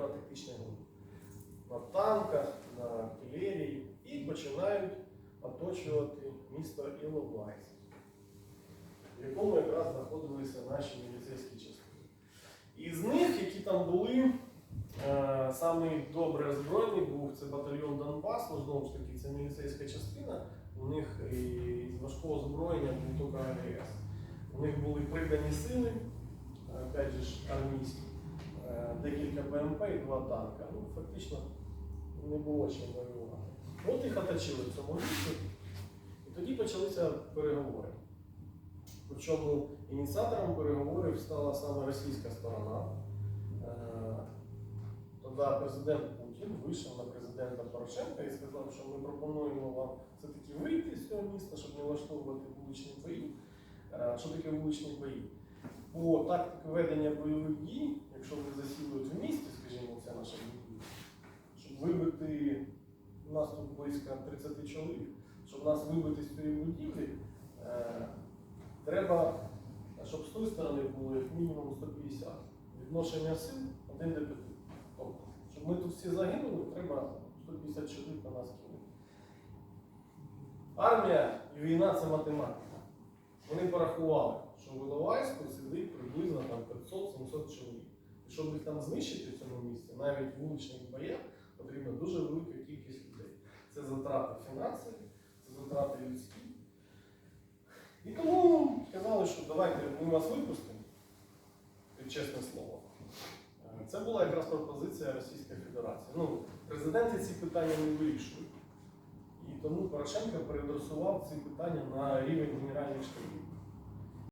тактичної групи. На танках, на артилерії і починають оточувати місто Іловайськ, в якому якраз знаходилися наші міліцейські частини. Із них, які там були, е, самий добре озброєний був це батальйон Донбас, ну знову ж таки, це міліцейська частина. У них із важкого озброєння був тільки АГС. У них були придані сили, опять же армійські, декілька БМП і два танка. Ну, фактично не було чим воювати. От їх оточили в цьому місці, і тоді почалися переговори. Причому ініціатором переговорів стала саме російська сторона. Е, Тоді президент Путін вийшов на президента Порошенка і сказав, що ми пропонуємо вам все-таки вийти з цього міста, щоб не влаштовувати вуличні бої. Е, Що таке вуличні бої? По тактиці ведення бойових дій, якщо ви засіли в місті, скажімо, це наша будівля, щоб вибити у нас тут близько 30 чоловік, щоб нас вибити з цієї будівлі, е, треба, щоб з тої сторони було як мінімум 150. Відношення сил 1 до 5. Тобто, щоб ми тут всі загинули, треба 150 чоловік на нас кинути. Армія і війна це математика. Вони порахували, що в Іловайську сидить приблизно там 500-700 чоловік. І щоб їх там знищити в цьому місці, навіть вуличних боях, потрібна дуже велика кількість людей. Це затрати фінансові, це затрати людські. І тому сказали, що давайте ми вас випустимо, під чесне слово. Е, Це була якраз пропозиція Російської Федерації. Ну, президенти ці питання не вирішують. Тому Порошенко переадресував ці питання на рівень генеральних штабів.